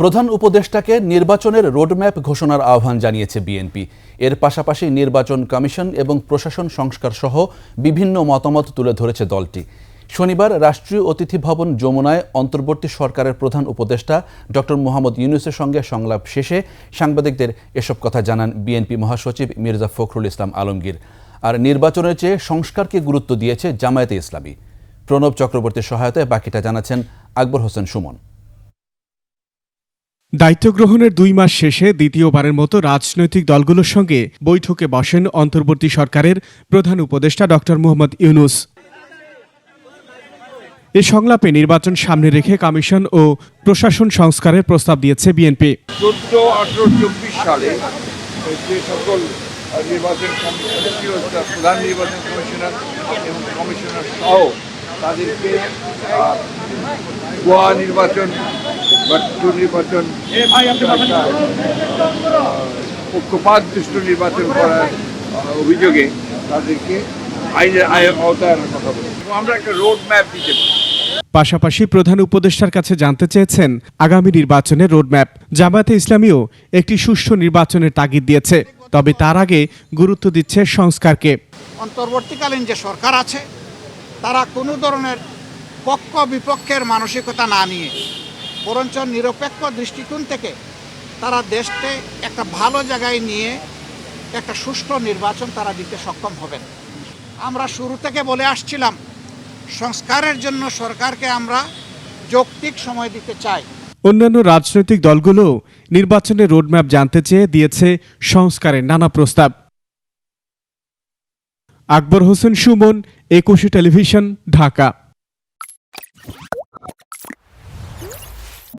প্রধান উপদেষ্টাকে নির্বাচনের রোডম্যাপ ঘোষণার আহ্বান জানিয়েছে বিএনপি। এর পাশাপাশি নির্বাচন কমিশন এবং প্রশাসন সংস্কার সহ বিভিন্ন মতামত তুলে ধরেছে দলটি। শনিবার রাষ্ট্রীয় অতিথি ভবন যমুনায় অন্তর্বর্তী সরকারের প্রধান উপদেষ্টা ডক্টর মোহাম্মদ ইউনুসের সঙ্গে সংলাপ শেষে সাংবাদিকদের এসব কথা জানান বিএনপি মহাসচিব মির্জা ফখরুল ইসলাম আলমগীর। আর নির্বাচনের চেয়ে সংস্কারকে গুরুত্ব দিয়েছে জামায়াতে ইসলামী। প্রণব চক্রবর্তীর সহায়তায় বাকিটা জানাচ্ছেন আকবর হোসেন সুমন। দায়িত্ব গ্রহণের দুই মাস শেষে দ্বিতীয়বারের মতো রাজনৈতিক দলগুলোর সঙ্গে বৈঠকে বসেন অন্তর্বর্তী সরকারের প্রধান উপদেষ্টা ড মোহাম্মদ ইউনুস। এ সংলাপে নির্বাচন সামনে রেখে কমিশন ও প্রশাসন সংস্কারের প্রস্তাব দিয়েছে বিএনপি। চোদ্দ আঠেরো চব্বিশ সালে যে সকল নির্বাচন প্রধান নির্বাচন কমিশনার এবং কমিশনার সহ তাদেরকে গোয়া নির্বাচন বা নির্বাচন পক্ষপাত দুষ্ট নির্বাচন করার অভিযোগে তাদেরকে আইনের আয়ের আওতায় আনার কথা বলি আমরা একটা রোড ম্যাপ দিতে পারি। পাশাপাশি প্রধান উপদেষ্টার কাছে জানতে চেয়েছেন আগামী নির্বাচনের রোডম্যাপ জামায়াতে ইসলামীও একটি সুষ্ঠু নির্বাচনের তাগিদ দিয়েছে তবে তার আগে গুরুত্ব দিচ্ছে সংস্কারকে। অন্তর্বর্তীকালীন যে সরকার আছে তারা কোনো ধরনের পক্ষ বিপক্ষের মানসিকতা না নিয়ে, বরঞ্চ নিরপেক্ষ দৃষ্টিকোণ থেকে তারা দেশকে একটা ভালো জায়গায় নিয়ে একটা সুষ্ঠু নির্বাচন তারা দিতে সক্ষম হবেন। আমরা শুরু থেকে বলে আসছিলাম, সংস্কারের জন্য সরকারকে আমরা যৌক্তিক সময় দিতে চাই। অন্যান্য রাজনৈতিক দলগুলো নির্বাচনের রোডম্যাপ জানতে চেয়ে দিয়েছে সংস্কারের নানা প্রস্তাব। আকবর হোসেন সুমন একুশে টেলিভিশন ঢাকা।